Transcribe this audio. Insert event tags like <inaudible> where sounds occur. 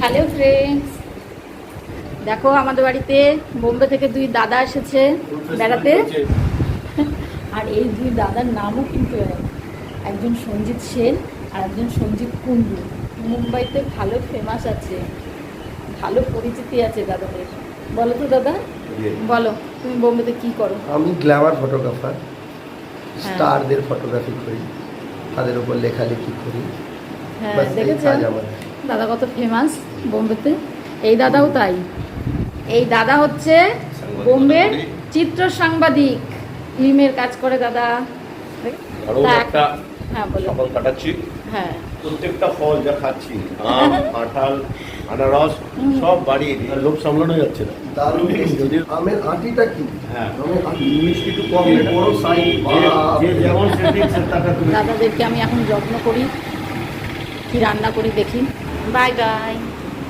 Hello friends দেখো আমাদের বাড়িতে বোম্বে থেকে দুই দাদা এসেছে বেড়াতে। <laughs> আর এই দুই দাদার নামও কিন্তু এক। একজন সঞ্জিত সেন আর একজন সঞ্জিত কুন্ডু মুম্বাইতে ভালো ফেমাস আছে। ভালো পরিচিতি আছে দাদাদের। বলো তো দাদা বলো তুমি বোম্বেতে কি করো? আমি গ্ল্যামার ফটোগ্রাফার স্টারদের ফটোগ্রাফি করি তাদের উপর লেখালেখি করি। হ্যাঁ দাদা কত ফেমাস বোম্বেতে? এই দাদাও তাই। এই দাদা হচ্ছে বোম্বের চিত্র সাংবাদিক। ফিল্মের কাজ করে দাদা। হ্যাঁ সকাল কাটাচ্ছি। হ্যাঁ। প্রত্যেকটা ফল যা খাচ্ছি আম কাঁঠাল আনারস সব বাড়িয়ে দিই আর লোক সামলানো যাচ্ছে না। দারুণ যদি আমের আটিটা কি? হ্যাঁ। মিষ্টি একটু কম বড় সাইজ। যে- যে যেমন সেটিং টাকা তুমি দাদাদেরকে আমি এখন যত্ন করি। কি রান্না করি দেখি। Bye, guys.